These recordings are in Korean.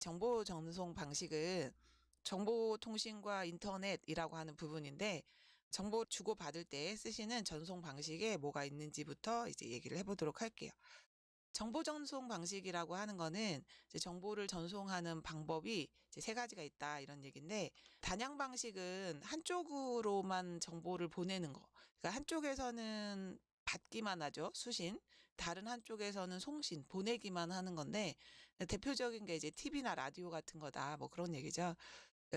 정보 전송 방식은 정보통신과 인터넷이라고 하는 부분인데 정보 주고 받을 때 쓰시는 전송 방식에 뭐가 있는지부터 이제 얘기를 해보도록 할게요. 정보 전송 방식이라고 하는 거는 정보를 전송하는 방법이 세 가지가 있다 이런 얘기인데 단양 방식은 한쪽으로만 정보를 보내는 거. 그러니까 한쪽에서는 받기만 하죠 수신 다른 한쪽에서는 송신 보내기만 하는 건데 대표적인 게 이제 TV나 라디오 같은 거다 뭐 그런 얘기죠.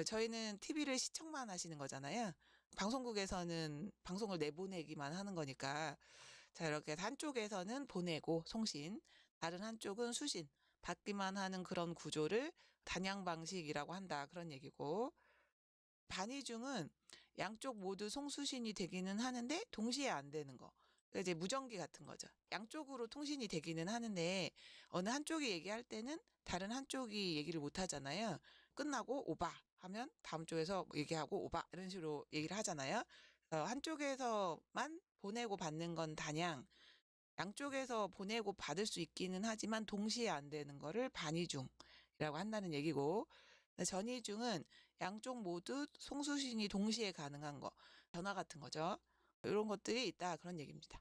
저희는 TV를 시청만 하시는 거잖아요. 방송국에서는 방송을 내보내기만 하는 거니까 자 이렇게 한쪽에서는 보내고 송신 다른 한쪽은 수신 받기만 하는 그런 구조를 단양 방식이라고 한다 그런 얘기고 반이중은 양쪽 모두 송수신이 되기는 하는데 동시에 안 되는 거. 그러니까 이제 무전기 같은 거죠. 양쪽으로 통신이 되기는 하는데 어느 한쪽이 얘기할 때는 다른 한쪽이 얘기를 못 하잖아요. 끝나고 오바 하면 다음 쪽에서 얘기하고 오바 이런 식으로 얘기를 하잖아요. 그래서 한쪽에서만 보내고 받는 건 단양. 양쪽에서 보내고 받을 수 있기는 하지만 동시에 안 되는 거를 반이중이라고 한다는 얘기고 전이중은 양쪽 모두 송수신이 동시에 가능한 거, 전화 같은 거죠. 이런 것들이 있다 그런 얘기입니다.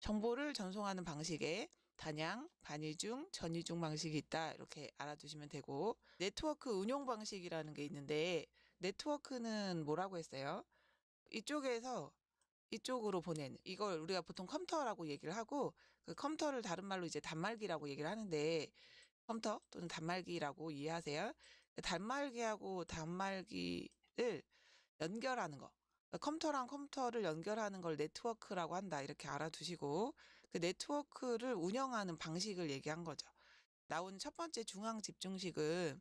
정보를 전송하는 방식에 단양, 반이중, 전이중 방식이 있다 이렇게 알아두시면 되고 네트워크 운용 방식이라는 게 있는데 네트워크는 뭐라고 했어요? 이쪽에서 이쪽으로 보내는 이걸 우리가 보통 컴퓨터라고 얘기를 하고 그 컴퓨터를 다른 말로 이제 단말기라고 얘기를 하는데 컴퓨터 또는 단말기라고 이해하세요. 단말기하고 단말기를 연결하는 거. 컴퓨터랑 컴퓨터를 연결하는 걸 네트워크라고 한다. 이렇게 알아두시고 그 네트워크를 운영하는 방식을 얘기한 거죠. 나온 첫 번째 중앙 집중식은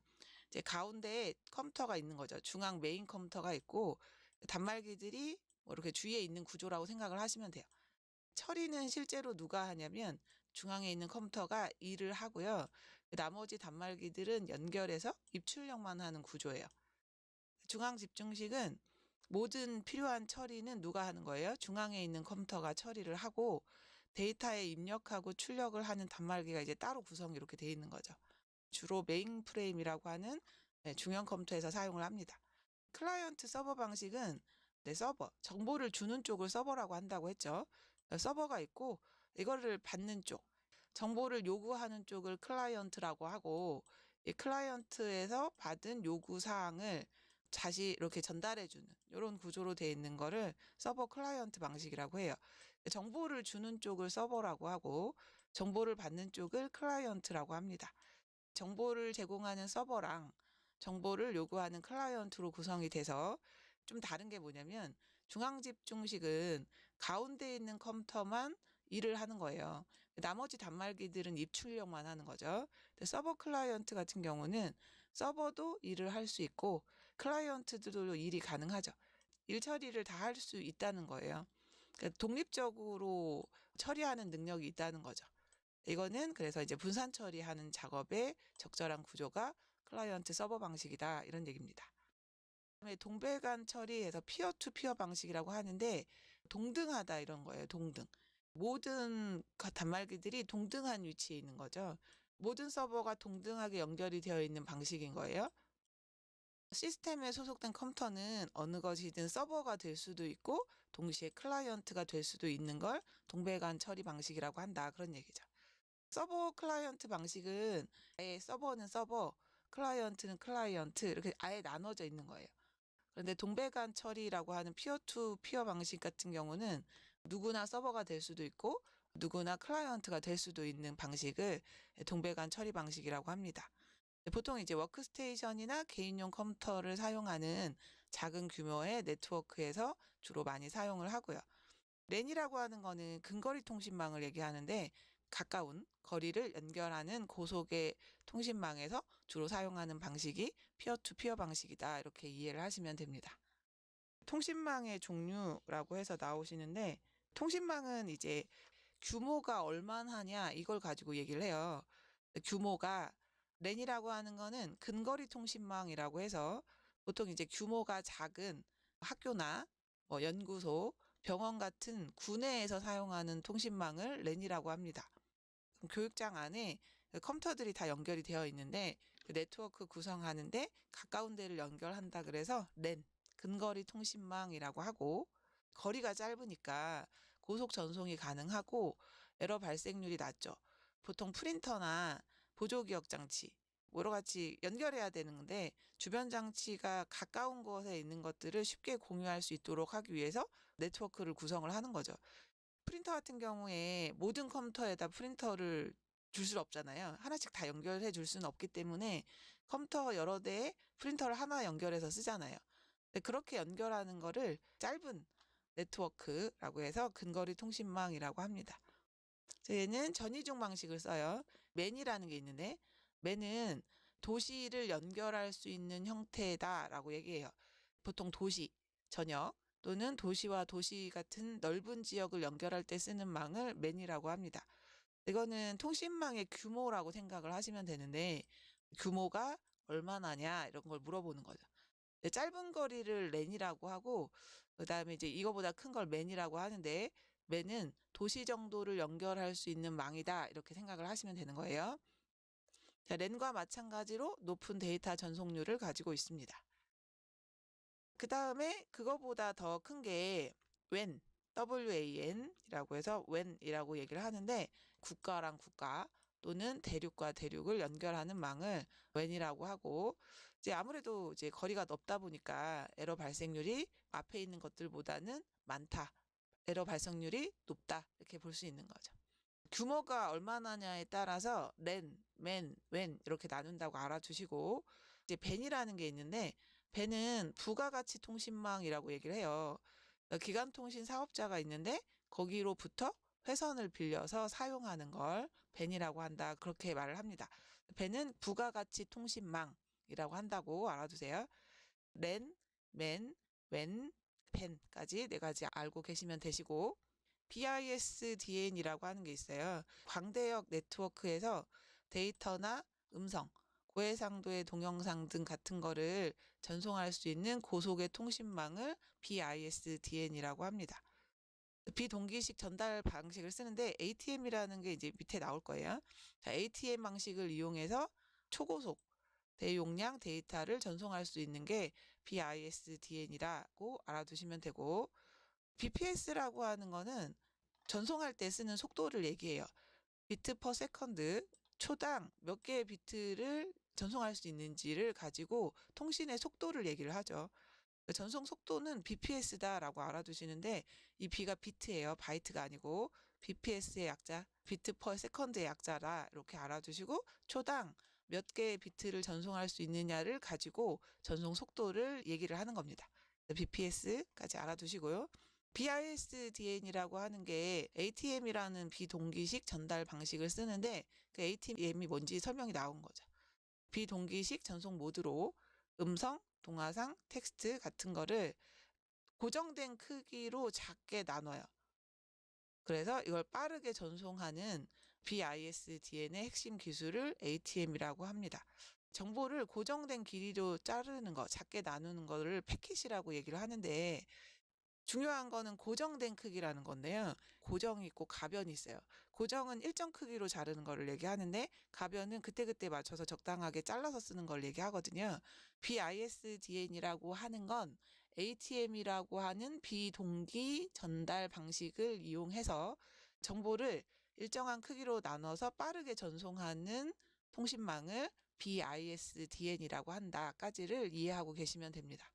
이제 가운데에 컴퓨터가 있는 거죠. 중앙 메인 컴퓨터가 있고 단말기들이 뭐 이렇게 주위에 있는 구조라고 생각을 하시면 돼요. 처리는 실제로 누가 하냐면 중앙에 있는 컴퓨터가 일을 하고요. 나머지 단말기들은 연결해서 입출력만 하는 구조예요. 중앙 집중식은 모든 필요한 처리는 누가 하는 거예요? 중앙에 있는 컴퓨터가 처리를 하고 데이터에 입력하고 출력을 하는 단말기가 이제 따로 구성이 이렇게 돼 있는 거죠. 주로 메인 프레임이라고 하는 네, 중형 컴퓨터에서 사용을 합니다. 클라이언트 서버 방식은 네, 서버, 정보를 주는 쪽을 서버라고 한다고 했죠. 서버가 있고 이거를 받는 쪽, 정보를 요구하는 쪽을 클라이언트라고 하고 이 클라이언트에서 받은 요구 사항을 다시 이렇게 전달해주는 이런 구조로 되어 있는 거를 서버 클라이언트 방식이라고 해요. 정보를 주는 쪽을 서버라고 하고 정보를 받는 쪽을 클라이언트라고 합니다. 정보를 제공하는 서버랑 정보를 요구하는 클라이언트로 구성이 돼서 좀 다른 게 뭐냐면 중앙 집중식은 가운데 있는 컴퓨터만 일을 하는 거예요. 나머지 단말기들은 입출력만 하는 거죠. 서버 클라이언트 같은 경우는 서버도 일을 할 수 있고 클라이언트들도 일이 가능하죠. 일 처리를 다 할 수 있다는 거예요. 그러니까 독립적으로 처리하는 능력이 있다는 거죠. 이거는 그래서 이제 분산 처리하는 작업에 적절한 구조가 클라이언트 서버 방식이다 이런 얘기입니다. 그다음에 동배간 처리에서 피어 투 피어 방식이라고 하는데 동등하다 이런 거예요. 동등. 모든 단말기들이 동등한 위치에 있는 거죠. 모든 서버가 동등하게 연결이 되어 있는 방식인 거예요. 시스템에 소속된 컴퓨터는 어느 것이든 서버가 될 수도 있고 동시에 클라이언트가 될 수도 있는 걸 동배간 처리 방식이라고 한다 그런 얘기죠. 서버 클라이언트 방식은 아예 서버는 서버, 클라이언트는 클라이언트 이렇게 아예 나눠져 있는 거예요. 그런데 동배간 처리라고 하는 피어 투 피어 방식 같은 경우는 누구나 서버가 될 수도 있고 누구나 클라이언트가 될 수도 있는 방식을 동배간 처리 방식이라고 합니다. 보통 이제 워크스테이션이나 개인용 컴퓨터를 사용하는 작은 규모의 네트워크에서 주로 많이 사용을 하고요. 랜이라고 하는 거는 근거리 통신망을 얘기하는데 가까운 거리를 연결하는 고속의 통신망에서 주로 사용하는 방식이 피어투피어 방식이다. 이렇게 이해를 하시면 됩니다. 통신망의 종류라고 해서 나오시는데 통신망은 이제 규모가 얼마나 하냐 이걸 가지고 얘기를 해요. 규모가 랜이라고 하는 거는 근거리 통신망이라고 해서 보통 이제 규모가 작은 학교나 뭐 연구소, 병원 같은 구내에서 사용하는 통신망을 랜이라고 합니다. 교육장 안에 컴퓨터들이 다 연결이 되어 있는데 그 네트워크 구성하는데 가까운 데를 연결한다 그래서 랜 근거리 통신망이라고 하고 거리가 짧으니까 고속 전송이 가능하고 에러 발생률이 낮죠. 보통 프린터나 보조 기억 장치 여러 가지 연결해야 되는데 주변 장치가 가까운 곳에 있는 것들을 쉽게 공유할 수 있도록 하기 위해서 네트워크를 구성을 하는 거죠. 프린터 같은 경우에 모든 컴퓨터에다 프린터를 줄 수는 없잖아요. 하나씩 다 연결해 줄 수는 없기 때문에 컴퓨터 여러 대에 프린터를 하나 연결해서 쓰잖아요. 그렇게 연결하는 거를 짧은 네트워크라고 해서 근거리 통신망이라고 합니다. 얘는 전이중 방식을 써요. 맨이라는 게 있는데 맨은 도시를 연결할 수 있는 형태다라고 얘기해요. 보통 도시, 전역 또는 도시와 도시 같은 넓은 지역을 연결할 때 쓰는 망을 맨이라고 합니다. 이거는 통신망의 규모라고 생각을 하시면 되는데 규모가 얼마나냐 이런 걸 물어보는 거죠. 짧은 거리를 랜이라고 하고 그다음에 이제 이거보다 큰 걸 맨이라고 하는데 맨은 도시 정도를 연결할 수 있는 망이다 이렇게 생각을 하시면 되는 거예요. 자, 랜과 마찬가지로 높은 데이터 전송률을 가지고 있습니다. 그 다음에 그거보다 더 큰게 WAN, WAN이라고 해서 WAN이라고 얘기를 하는데 국가랑 국가 또는 대륙과 대륙을 연결하는 망을 WAN이라고 하고 이제 아무래도 이제 거리가 넓다 보니까 에러 발생률이 앞에 있는 것들보다는 많다. 에러 발생률이 높다. 이렇게 볼 수 있는 거죠. 규모가 얼마나냐에 따라서 랜, 맨, 웬 이렇게 나눈다고 알아주시고 이제 벤이라는 게 있는데 벤은 부가가치 통신망이라고 얘기를 해요. 그러니까 기간통신 사업자가 있는데 거기로부터 회선을 빌려서 사용하는 걸 벤이라고 한다. 그렇게 말을 합니다. 벤은 부가가치 통신망이라고 한다고 알아두세요. 랜, 맨, 웬, 벤까지 네 가지 알고 계시면 되시고 BISDN이라고 하는 게 있어요. 광대역 네트워크에서 데이터나 음성, 고해상도의 동영상 등 같은 거를 전송할 수 있는 고속의 통신망을 BISDN이라고 합니다. 비동기식 전달 방식을 쓰는데 ATM이라는 게 이제 밑에 나올 거예요. 자, ATM 방식을 이용해서 초고속 대용량 데이터를 전송할 수 있는 게 BISDN이라고 알아두시면 되고 BPS라고 하는 거는 전송할 때 쓰는 속도를 얘기해요. 비트 퍼 세컨드 초당 몇 개의 비트를 전송할 수 있는지를 가지고 통신의 속도를 얘기를 하죠. 전송 속도는 BPS다라고 알아두시는데 이 B가 비트예요. 바이트가 아니고 BPS의 약자, 비트 퍼 세컨드의 약자라 이렇게 알아두시고 초당 몇 개의 비트를 전송할 수 있느냐를 가지고 전송 속도를 얘기를 하는 겁니다. BPS까지 알아두시고요. BISDN이라고 하는 게 ATM이라는 비동기식 전달 방식을 쓰는데 그 ATM이 뭔지 설명이 나온 거죠. 비동기식 전송 모드로 음성, 동화상, 텍스트 같은 거를 고정된 크기로 작게 나눠요. 그래서 이걸 빠르게 전송하는 BISDN의 핵심 기술을 ATM이라고 합니다. 정보를 고정된 길이로 자르는 거, 작게 나누는 거를 패킷이라고 얘기를 하는데 중요한 거는 고정된 크기라는 건데요. 고정이 있고 가변이 있어요. 고정은 일정 크기로 자르는 거를 얘기하는데 가변은 그때그때 맞춰서 적당하게 잘라서 쓰는 걸 얘기하거든요. BISDN이라고 하는 건 ATM이라고 하는 비동기 전달 방식을 이용해서 정보를 일정한 크기로 나눠서 빠르게 전송하는 통신망을 BISDN이라고 한다까지를 이해하고 계시면 됩니다.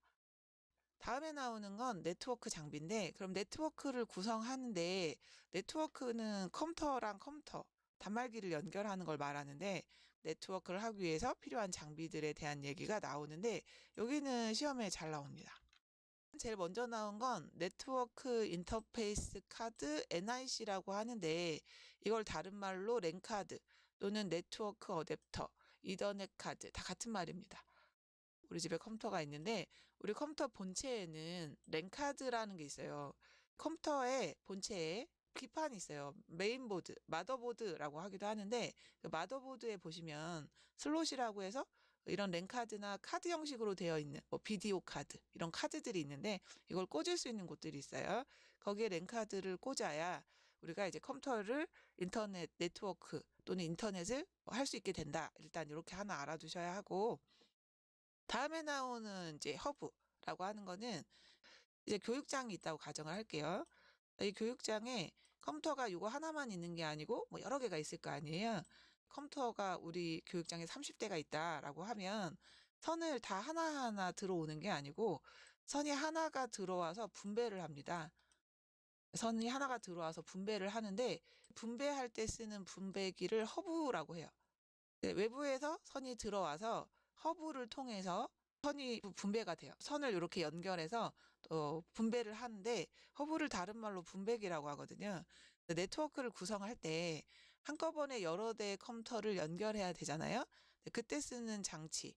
다음에 나오는 건 네트워크 장비인데 그럼 네트워크를 구성하는데 네트워크는 컴퓨터랑 컴퓨터 단말기를 연결하는 걸 말하는데 네트워크를 하기 위해서 필요한 장비들에 대한 얘기가 나오는데 여기는 시험에 잘 나옵니다. 제일 먼저 나온 건 네트워크 인터페이스 카드 NIC라고 하는데 이걸 다른 말로 랜 카드 또는 네트워크 어댑터, 이더넷 카드 다 같은 말입니다. 우리 집에 컴퓨터가 있는데 우리 컴퓨터 본체에는 랜 카드라는 게 있어요. 컴퓨터의 본체에 기판이 있어요. 메인보드, 마더보드라고 하기도 하는데 그 마더보드에 보시면 슬롯이라고 해서 이런 랜카드나 카드 형식으로 되어 있는 뭐 비디오 카드 이런 카드들이 있는데 이걸 꽂을 수 있는 곳들이 있어요. 거기에 랜카드를 꽂아야 우리가 이제 컴퓨터를 인터넷 네트워크 또는 인터넷을 할 수 있게 된다. 일단 이렇게 하나 알아두셔야 하고 다음에 나오는 이제 허브라고 하는 거는 이제 교육장이 있다고 가정을 할게요. 이 교육장에 컴퓨터가 이거 하나만 있는 게 아니고 뭐 여러 개가 있을 거 아니에요. 컴퓨터가 우리 교육장에 30대가 있다라고 하면 선을 다 하나하나 들어오는 게 아니고 선이 하나가 들어와서 분배를 합니다. 선이 하나가 들어와서 분배를 하는데 분배할 때 쓰는 분배기를 허브라고 해요. 네, 외부에서 선이 들어와서 허브를 통해서 선이 분배가 돼요. 선을 이렇게 연결해서 또 분배를 하는데 허브를 다른 말로 분배기라고 하거든요. 네트워크를 구성할 때 한꺼번에 여러 대의 컴퓨터를 연결해야 되잖아요. 네, 그때 쓰는 장치,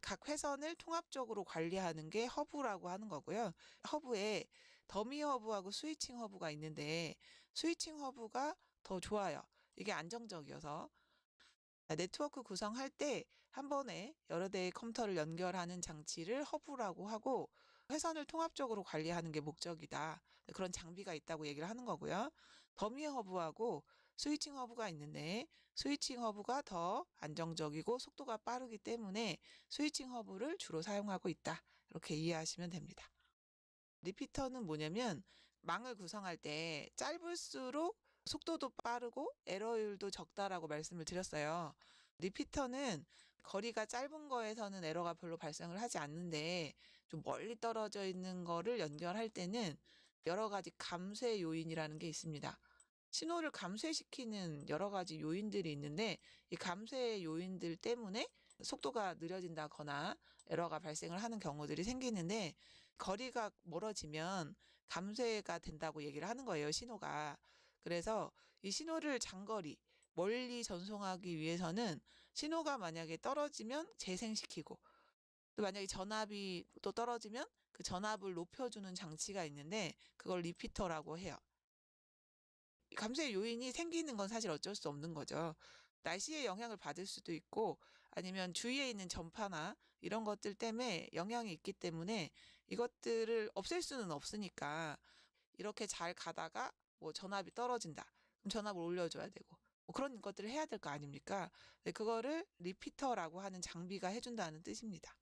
각 회선을 통합적으로 관리하는 게 허브라고 하는 거고요. 허브에 더미 허브하고 스위칭 허브가 있는데 스위칭 허브가 더 좋아요. 이게 안정적이어서 네트워크 구성할 때 한 번에 여러 대의 컴퓨터를 연결하는 장치를 허브라고 하고 회선을 통합적으로 관리하는 게 목적이다. 그런 장비가 있다고 얘기를 하는 거고요. 더미 허브하고 스위칭 허브가 있는데 스위칭 허브가 더 안정적이고 속도가 빠르기 때문에 스위칭 허브를 주로 사용하고 있다. 이렇게 이해하시면 됩니다. 리피터는 뭐냐면 망을 구성할 때 짧을수록 속도도 빠르고 에러율도 적다라고 말씀을 드렸어요. 리피터는 거리가 짧은 거에서는 에러가 별로 발생을 하지 않는데 좀 멀리 떨어져 있는 거를 연결할 때는 여러 가지 감쇄 요인이라는 게 있습니다. 신호를 감쇄시키는 여러 가지 요인들이 있는데 이 감쇄 요인들 때문에 속도가 느려진다거나 에러가 발생을 하는 경우들이 생기는데 거리가 멀어지면 감쇄가 된다고 얘기를 하는 거예요, 신호가. 그래서 이 신호를 장거리, 멀리 전송하기 위해서는 신호가 만약에 떨어지면 재생시키고 또 만약에 전압이 또 떨어지면 그 전압을 높여주는 장치가 있는데 그걸 리피터라고 해요. 감쇄 요인이 생기는 건 사실 어쩔 수 없는 거죠. 날씨에 영향을 받을 수도 있고 아니면 주위에 있는 전파나 이런 것들 때문에 영향이 있기 때문에 이것들을 없앨 수는 없으니까 이렇게 잘 가다가 뭐 전압이 떨어진다. 그럼 전압을 올려줘야 되고 뭐 그런 것들을 해야 될 거 아닙니까? 네, 그거를 리피터라고 하는 장비가 해준다는 뜻입니다.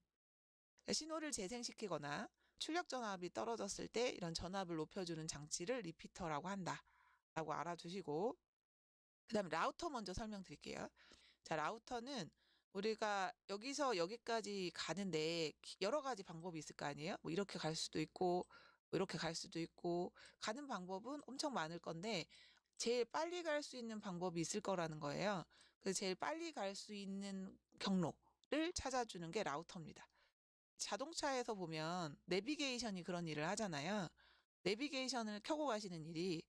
신호를 재생시키거나 출력 전압이 떨어졌을 때 이런 전압을 높여주는 장치를 리피터라고 한다. 라고 알아두시고 그 다음에 라우터 먼저 설명드릴게요. 자, 라우터는 우리가 여기서 여기까지 가는데 여러 가지 방법이 있을 거 아니에요? 뭐 이렇게 갈 수도 있고, 뭐 이렇게 갈 수도 있고, 가는 방법은 엄청 많을 건데, 제일 빨리 갈 수 있는 방법이 있을 거라는 거예요. 그래서 제일 빨리 갈 수 있는 경로를 찾아주는 게 라우터입니다. 자동차에서 보면 내비게이션이 그런 일을 하잖아요. 내비게이션을 켜고 가시는 일이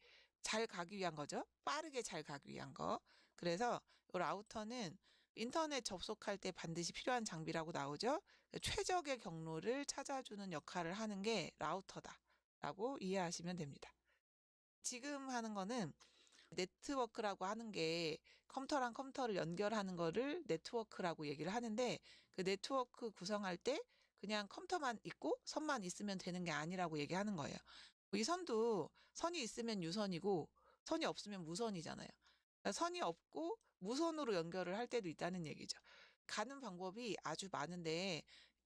잘 가기 위한 거죠. 빠르게 잘 가기 위한 거. 그래서 이 라우터는 인터넷 접속할 때 반드시 필요한 장비라고 나오죠. 최적의 경로를 찾아주는 역할을 하는 게 라우터다라고 이해하시면 됩니다. 지금 하는 거는 네트워크라고 하는 게 컴퓨터랑 컴퓨터를 연결하는 거를 네트워크라고 얘기를 하는데 그 네트워크 구성할 때 그냥 컴퓨터만 있고 선만 있으면 되는 게 아니라고 얘기하는 거예요. 이 선도 선이 있으면 유선이고 선이 없으면 무선이잖아요. 그러니까 선이 없고 무선으로 연결을 할 때도 있다는 얘기죠. 가는 방법이 아주 많은데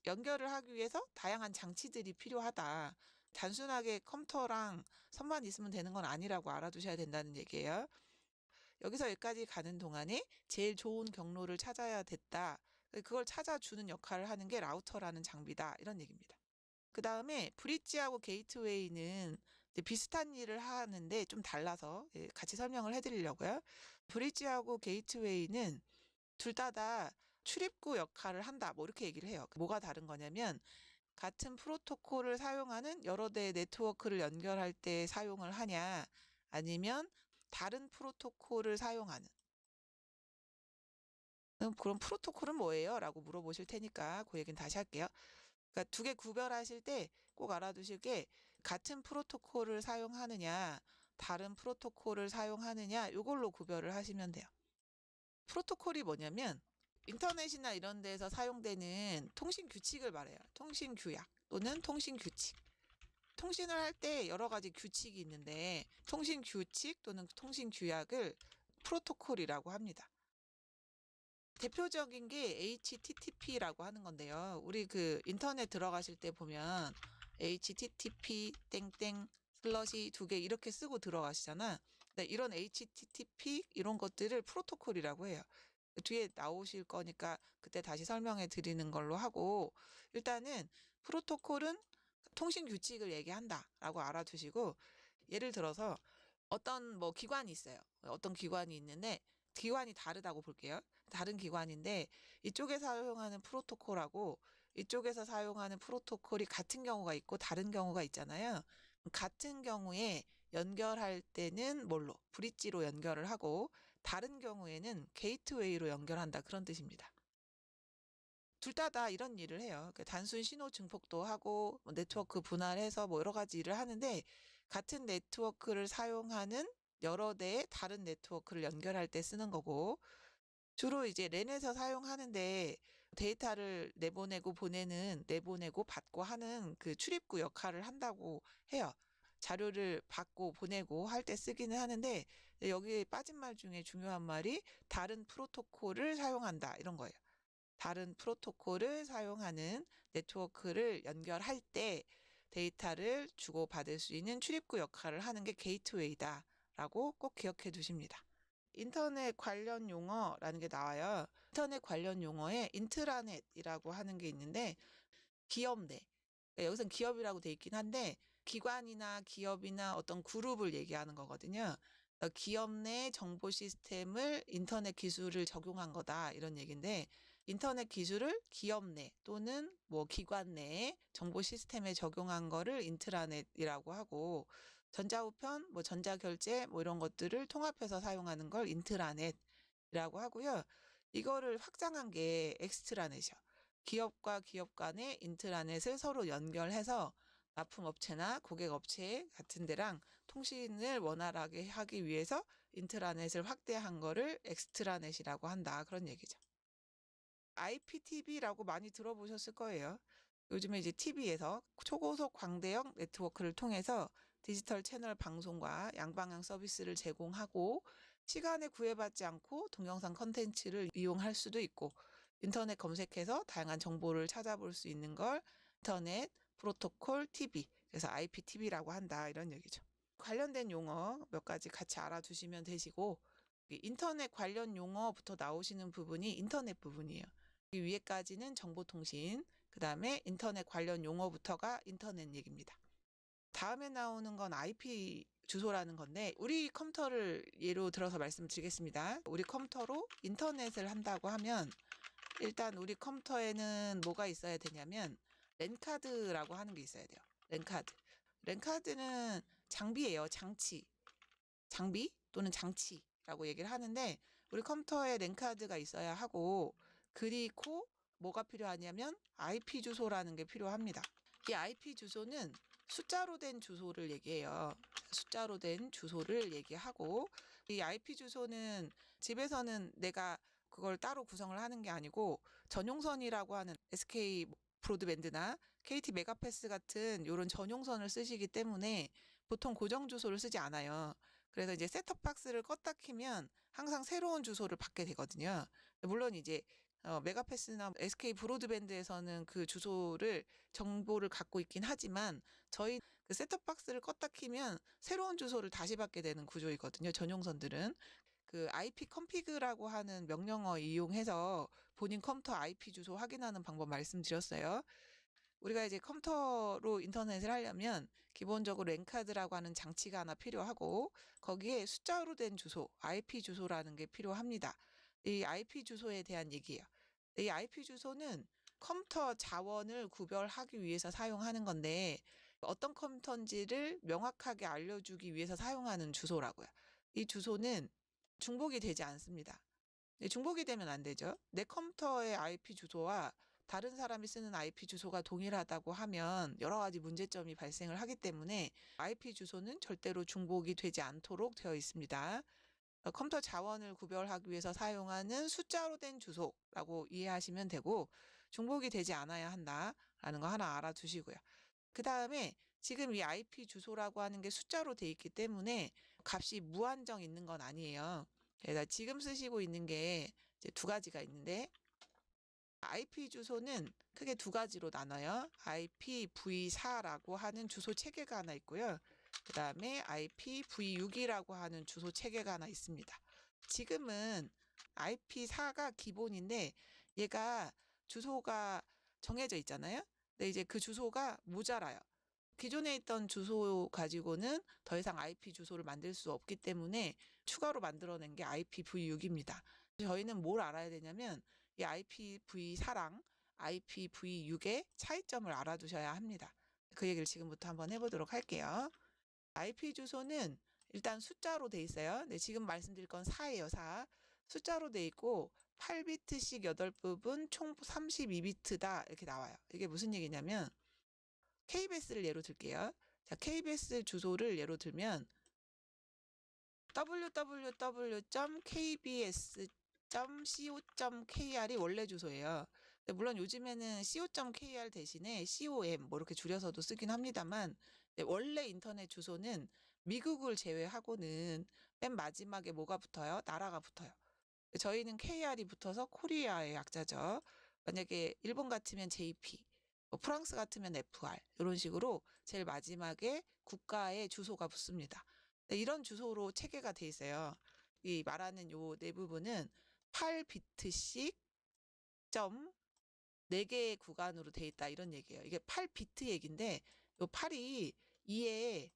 연결을 하기 위해서 다양한 장치들이 필요하다. 단순하게 컴퓨터랑 선만 있으면 되는 건 아니라고 알아두셔야 된다는 얘기예요. 여기서 여기까지 가는 동안에 제일 좋은 경로를 찾아야 됐다. 그걸 찾아주는 역할을 하는 게 라우터라는 장비다. 이런 얘기입니다. 그 다음에 브릿지하고 게이트웨이는 비슷한 일을 하는데 좀 달라서 예, 같이 설명을 해드리려고요. 브릿지하고 게이트웨이는 둘다다 출입구 역할을 한다. 뭐 이렇게 얘기를 해요. 뭐가 다른 거냐면 같은 프로토콜을 사용하는 여러 대의 네트워크를 연결할 때 사용을 하냐 아니면 다른 프로토콜을 사용하는 그럼 프로토콜은 뭐예요? 라고 물어보실 테니까 그 얘기는 다시 할게요. 그러니까 두 개 구별하실 때 꼭 알아두실 게 같은 프로토콜을 사용하느냐, 다른 프로토콜을 사용하느냐, 이걸로 구별을 하시면 돼요. 프로토콜이 뭐냐면 인터넷이나 이런 데서 사용되는 통신 규칙을 말해요. 통신 규약 또는 통신 규칙. 통신을 할 때 여러 가지 규칙이 있는데 통신 규칙 또는 통신 규약을 프로토콜이라고 합니다. 대표적인 게 HTTP라고 하는 건데요. 우리 그 인터넷 들어가실 때 보면 HTTP 땡땡 슬러시 두 개 이렇게 쓰고 들어가시잖아. 네, 이런 HTTP 이런 것들을 프로토콜이라고 해요. 뒤에 나오실 거니까 그때 다시 설명해 드리는 걸로 하고 일단은 프로토콜은 통신 규칙을 얘기한다라고 알아두시고 예를 들어서 어떤 뭐 기관이 있어요. 어떤 기관이 있는데 기관이 다르다고 볼게요. 다른 기관인데 이쪽에 사용하는 프로토콜하고 이쪽에서 사용하는 프로토콜이 같은 경우가 있고 다른 경우가 있잖아요. 같은 경우에 연결할 때는 뭘로? 브릿지로 연결을 하고 다른 경우에는 게이트웨이로 연결한다 그런 뜻입니다. 둘다다 이런 일을 해요. 그 단순 신호 증폭도 하고 뭐 네트워크 분할해서 뭐 여러 가지 일을 하는데 같은 네트워크를 사용하는 여러 대의 다른 네트워크를 연결할 때 쓰는 거고 주로 이제 랜에서 사용하는데 데이터를 내보내고 보내는 내보내고 받고 하는 그 출입구 역할을 한다고 해요. 자료를 받고 보내고 할 때 쓰기는 하는데 여기에 빠진 말 중에 중요한 말이 다른 프로토콜을 사용한다 이런 거예요. 다른 프로토콜을 사용하는 네트워크를 연결할 때 데이터를 주고받을 수 있는 출입구 역할을 하는 게 게이트웨이다라고 꼭 기억해 두십니다. 인터넷 관련 용어라는 게 나와요. 인터넷 관련 용어에 인트라넷이라고 하는 게 있는데 기업 내 그러니까 여기선 기업이라고 돼 있긴 한데 기관이나 기업이나 어떤 그룹을 얘기하는 거거든요. 그러니까 기업 내 정보 시스템을 인터넷 기술을 적용한 거다 이런 얘기인데 인터넷 기술을 기업 내 또는 뭐 기관 내에 정보 시스템에 적용한 거를 인트라넷이라고 하고 전자우편, 뭐 전자결제 뭐 이런 것들을 통합해서 사용하는 걸 인트라넷이라고 하고요. 이거를 확장한 게 엑스트라넷이요. 기업과 기업 간의 인트라넷을 서로 연결해서 납품업체나 고객업체 같은 데랑 통신을 원활하게 하기 위해서 인트라넷을 확대한 거를 엑스트라넷이라고 한다. 그런 얘기죠. IPTV라고 많이 들어보셨을 거예요. 요즘에 이제 TV에서 초고속 광대역 네트워크를 통해서 디지털 채널 방송과 양방향 서비스를 제공하고 시간에 구애받지 않고 동영상 컨텐츠를 이용할 수도 있고 인터넷 검색해서 다양한 정보를 찾아볼 수 있는 걸 인터넷 프로토콜 TV 그래서 IPTV라고 한다 이런 얘기죠. 관련된 용어 몇 가지 같이 알아두시면 되시고 인터넷 관련 용어부터 나오시는 부분이 인터넷 부분이에요. 이 위에까지는 정보통신, 그 다음에 인터넷 관련 용어부터가 인터넷 얘기입니다. 다음에 나오는 건 IP 주소라는 건데 우리 컴퓨터를 예로 들어서 말씀드리겠습니다. 우리 컴퓨터로 인터넷을 한다고 하면 일단 우리 컴퓨터에는 뭐가 있어야 되냐면 랜카드라고 하는 게 있어야 돼요. 랜카드. 랜카드는 장비예요. 장치. 장비 또는 장치라고 얘기를 하는데 우리 컴퓨터에 랜카드가 있어야 하고 그리고 뭐가 필요하냐면 IP 주소라는 게 필요합니다. 이 IP 주소는 숫자로 된 주소를 얘기해요. 숫자로 된 주소를 얘기하고 이 IP 주소는 집에서는 내가 그걸 따로 구성을 하는 게 아니고 전용선이라고 하는 SK 브로드밴드나 KT 메가패스 같은 이런 전용선을 쓰시기 때문에 보통 고정 주소를 쓰지 않아요. 그래서 이제 셋톱박스를 껐다 키면 항상 새로운 주소를 받게 되거든요. 물론 이제 어, 메가패스나 SK 브로드밴드에서는 그 주소를 정보를 갖고 있긴 하지만 저희 그 셋톱박스를 껐다 키면 새로운 주소를 다시 받게 되는 구조이거든요. 전용선들은. 그 IP 컴피그라고 하는 명령어 이용해서 본인 컴퓨터 IP 주소 확인하는 방법 말씀드렸어요. 우리가 이제 컴퓨터로 인터넷을 하려면 기본적으로 랜카드라고 하는 장치가 하나 필요하고 거기에 숫자로 된 주소, IP 주소라는 게 필요합니다. 이 IP 주소에 대한 얘기예요. 이 IP 주소는 컴퓨터 자원을 구별하기 위해서 사용하는 건데 어떤 컴퓨터인지를 명확하게 알려주기 위해서 사용하는 주소라고요. 이 주소는 중복이 되지 않습니다. 중복이 되면 안 되죠. 내 컴퓨터의 IP 주소와 다른 사람이 쓰는 IP 주소가 동일하다고 하면 여러 가지 문제점이 발생을 하기 때문에 IP 주소는 절대로 중복이 되지 않도록 되어 있습니다. 어, 컴퓨터 자원을 구별하기 위해서 사용하는 숫자로 된 주소라고 이해하시면 되고 중복이 되지 않아야 한다라는 거 하나 알아두시고요. 그 다음에 지금 이 IP 주소라고 하는 게 숫자로 돼 있기 때문에 값이 무한정 있는 건 아니에요. 그래서 지금 쓰시고 있는 게 두 가지가 있는데 IP 주소는 크게 두 가지로 나눠요. IPv4라고 하는 주소 체계가 하나 있고요. 그 다음에 IPv6이라고 하는 주소 체계가 하나 있습니다. 지금은 IP4가 기본인데 얘가 주소가 정해져 있잖아요. 근데 이제 그 주소가 모자라요. 기존에 있던 주소 가지고는 더 이상 IP 주소를 만들 수 없기 때문에 추가로 만들어낸 게 IPv6입니다. 저희는 뭘 알아야 되냐면 이 IPv4랑 IPv6의 차이점을 알아두셔야 합니다. 그 얘기를 지금부터 한번 해보도록 할게요. IP 주소는 일단 숫자로 돼 있어요. 네, 지금 말씀드릴 건 4예요, 4. 숫자로 돼 있고 8비트씩 8부분 총 32비트다 이렇게 나와요. 이게 무슨 얘기냐면 KBS를 예로 들게요. 자, KBS 주소를 예로 들면 www.kbs.co.kr이 원래 주소예요. 근데 물론 요즘에는 co.kr 대신에 com 뭐 이렇게 줄여서도 쓰긴 합니다만 네, 원래 인터넷 주소는 미국을 제외하고는 맨 마지막에 뭐가 붙어요? 나라가 붙어요. 저희는 KR이 붙어서 코리아의 약자죠. 만약에 일본 같으면 JP, 뭐 프랑스 같으면 FR 이런 식으로 제일 마지막에 국가의 주소가 붙습니다. 네, 이런 주소로 체계가 돼 있어요. 이 말하는 요 네 부분은 8비트씩 점 4개의 구간으로 돼 있다 이런 얘기예요. 이게 8비트 얘기인데 요 8이 2에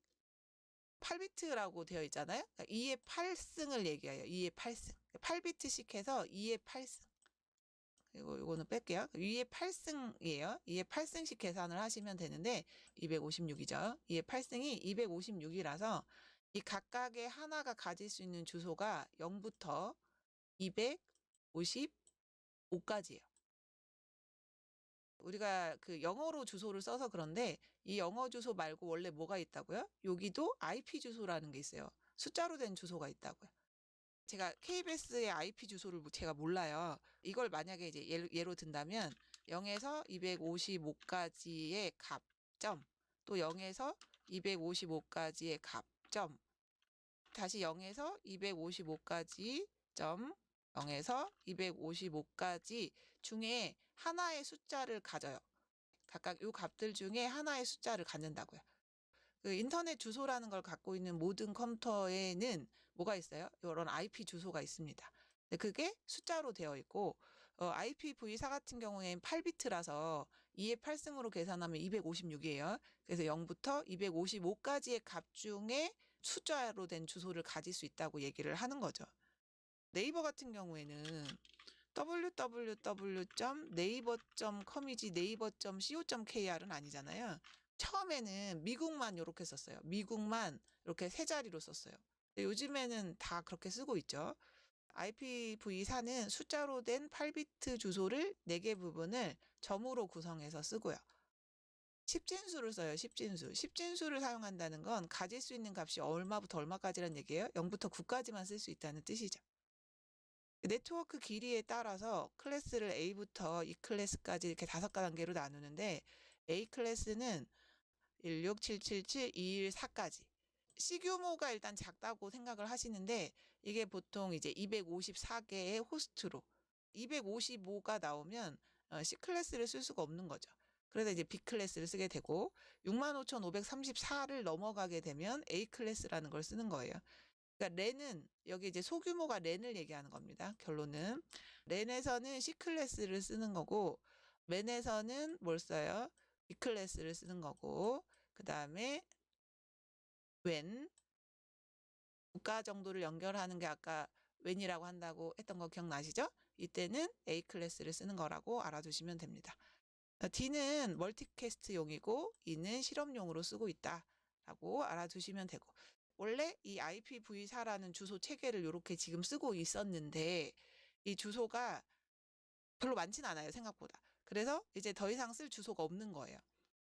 8비트라고 되어 있잖아요. 그러니까 2의 8승을 얘기해요. 2의 8승. 8비트씩 해서 2의 8승. 그리고 이거는 뺄게요. 2의 8승이에요. 2의 8승씩 계산을 하시면 되는데 256이죠. 2의 8승이 256이라서 이 각각의 하나가 가질 수 있는 주소가 0부터 255까지예요. 우리가 그 영어로 주소를 써서 그런데 이 영어 주소 말고 원래 뭐가 있다고요? 여기도 IP 주소라는 게 있어요. 숫자로 된 주소가 있다고요. 제가 KBS의 IP 주소를 제가 몰라요. 이걸 만약에 이제 예로, 예로 든다면 0에서 255까지의 값 점 또 0에서 255까지의 값 점 다시 0에서 255까지 점 0에서 255까지 중에 하나의 숫자를 가져요. 각각 요 값들 중에 하나의 숫자를 갖는다고요. 그 인터넷 주소라는 걸 갖고 있는 모든 컴퓨터에는 뭐가 있어요? 이런 IP 주소가 있습니다. 그게 숫자로 되어 있고 어, IPv4 같은 경우에는 8비트라서 2의 8승으로 계산하면 256이에요. 그래서 0부터 255까지의 값 중에 숫자로 된 주소를 가질 수 있다고 얘기를 하는 거죠. 네이버 같은 경우에는 www.naver.com이지 naver.co.kr은 아니잖아요. 처음에는 미국만 이렇게 썼어요. 미국만 이렇게 세 자리로 썼어요. 요즘에는 다 그렇게 쓰고 있죠. IPv4는 숫자로 된 8비트 주소를 4개 부분을 점으로 구성해서 쓰고요. 10진수를 써요. 10진수. 10진수를 사용한다는 건 가질 수 있는 값이 얼마부터 얼마까지란 얘기예요. 0부터 9까지만 쓸 수 있다는 뜻이죠. 네트워크 길이에 따라서 클래스를 A부터 E 클래스까지 이렇게 다섯 단계로 나누는데 A 클래스는 16777, 214까지. C 규모가 일단 작다고 생각을 하시는데 이게 보통 이제 254개의 호스트로 255가 나오면 어, C 클래스를 쓸 수가 없는 거죠. 그래서 이제 B 클래스를 쓰게 되고 65,534를 넘어가게 되면 A 클래스라는 걸 쓰는 거예요. 그러니까 렌은 여기 이제 소규모가 렌을 얘기하는 겁니다. 결론은 렌에서는 C 클래스를 쓰는 거고 맨에서는 뭘 써요? B 클래스를 쓰는 거고 그 다음에 웬 국가 정도를 연결하는 게 아까 웬이라고 한다고 했던 거 기억나시죠? 이때는 A 클래스를 쓰는 거라고 알아두시면 됩니다. D는 멀티캐스트용이고 E는 실험용으로 쓰고 있다라고 알아두시면 되고 원래 이 IPv4라는 주소 체계를 이렇게 지금 쓰고 있었는데 이 주소가 별로 많진 않아요 생각보다. 그래서 이제 더 이상 쓸 주소가 없는 거예요.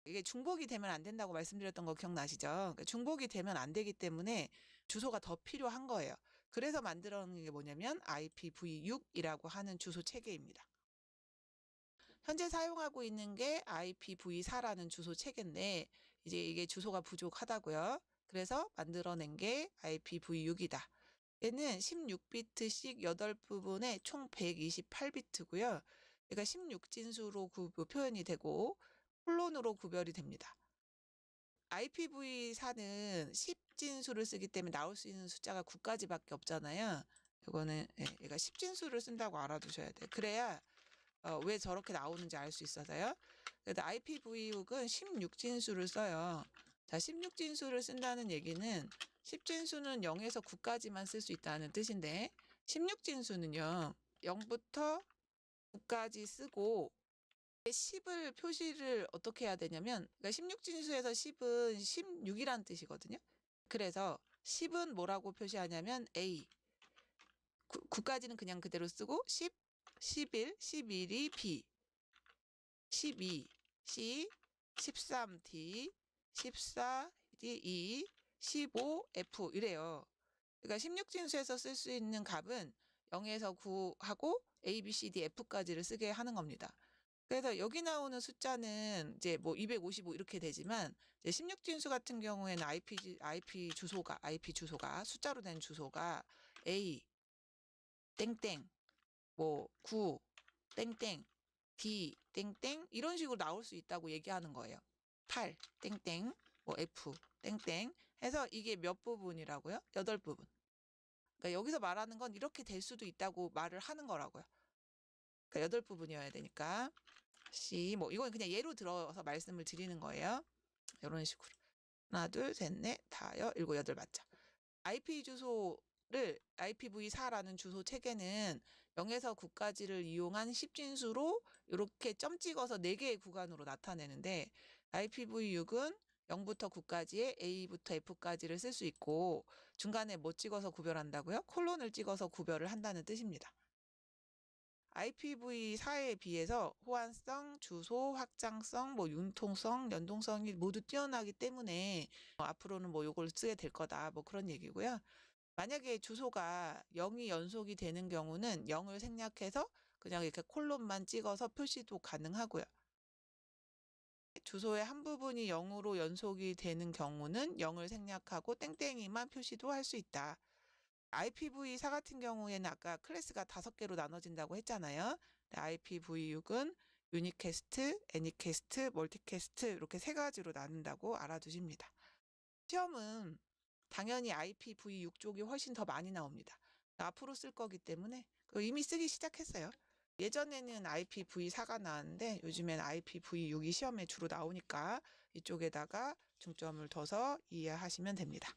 이게 중복이 되면 안 된다고 말씀드렸던 거 기억나시죠? 그러니까 중복이 되면 안 되기 때문에 주소가 더 필요한 거예요. 그래서 만들어 놓은 게 뭐냐면 IPv6이라고 하는 주소 체계입니다. 현재 사용하고 있는 게 IPv4라는 주소 체계인데 이제 이게 주소가 부족하다고요. 그래서 만들어낸 게 IPv6이다. 얘는 16비트씩 8부분에 총 128비트고요. 얘가 16진수로 구, 표현이 되고 콜론으로 구별이 됩니다. IPv4는 10진수를 쓰기 때문에 나올 수 있는 숫자가 9까지밖에 없잖아요. 이거는 예, 얘가 10진수를 쓴다고 알아두셔야 돼요. 그래야 어, 왜 저렇게 나오는지 알 수 있어서요. 그래도 IPv6은 16진수를 써요. 자, 16진수를 쓴다는 얘기는 10진수는 0에서 9까지만 쓸 수 있다는 뜻인데 16진수는요. 0부터 9까지 쓰고 10을 표시를 어떻게 해야 되냐면 그러니까 16진수에서 10은 16이란 뜻이거든요. 그래서 10은 뭐라고 표시하냐면 A 9, 까지는 그냥 그대로 쓰고 10, 11, 11이 B 12 C 13 D 14 D E 15 F 이래요. 그러니까 16진수에서 쓸 수 있는 값은 0에서 9하고 A, B, C, D, F까지를 쓰게 하는 겁니다. 그래서 여기 나오는 숫자는 이제 뭐 255 이렇게 되지만 이제 16진수 같은 경우에는 IP 지- IP 주소가 IP 주소가 숫자로 된 주소가 A 땡땡 뭐 9 땡땡 D 땡땡 이런 식으로 나올 수 있다고 얘기하는 거예요. 8 땡땡 뭐 F 땡땡 해서 이게 몇 부분이라고요? 8부분. 그러니까 여기서 말하는 건 이렇게 될 수도 있다고 말을 하는 거라고요. 그러니까 여덟 부분이어야 되니까 C 뭐 이건 그냥 예로 들어서 말씀을 드리는 거예요. 이런 식으로 하나 둘셋넷 다여 일곱 여덟 맞죠. IP 주소를 IPv4라는 주소 체계는 0에서 9까지를 이용한 10진수로 이렇게 점 찍어서 4개의 구간으로 나타내는데 IPv6은 0부터 9까지에 A부터 F까지를 쓸 수 있고 중간에 뭐 찍어서 구별한다고요? 콜론을 찍어서 구별을 한다는 뜻입니다. IPv4에 비해서 호환성, 주소, 확장성, 뭐 융통성, 연동성이 모두 뛰어나기 때문에 어, 앞으로는 뭐 요걸 쓰게 될 거다. 뭐 그런 얘기고요. 만약에 주소가 0이 연속이 되는 경우는 0을 생략해서 그냥 이렇게 콜론만 찍어서 표시도 가능하고요. 주소의 한 부분이 0으로 연속이 되는 경우는 0을 생략하고 땡땡이만 표시도 할 수 있다. IPv4 같은 경우에는 아까 클래스가 다섯 개로 나눠진다고 했잖아요. IPv6은 유니캐스트, 애니캐스트, 멀티캐스트 이렇게 세 가지로 나눈다고 알아두십니다. 시험은 당연히 IPv6 쪽이 훨씬 더 많이 나옵니다. 앞으로 쓸 거기 때문에 이미 쓰기 시작했어요. 예전에는 IPv4가 나왔는데 요즘엔 IPv6이 시험에 주로 나오니까 이쪽에다가 중점을 둬서 이해하시면 됩니다.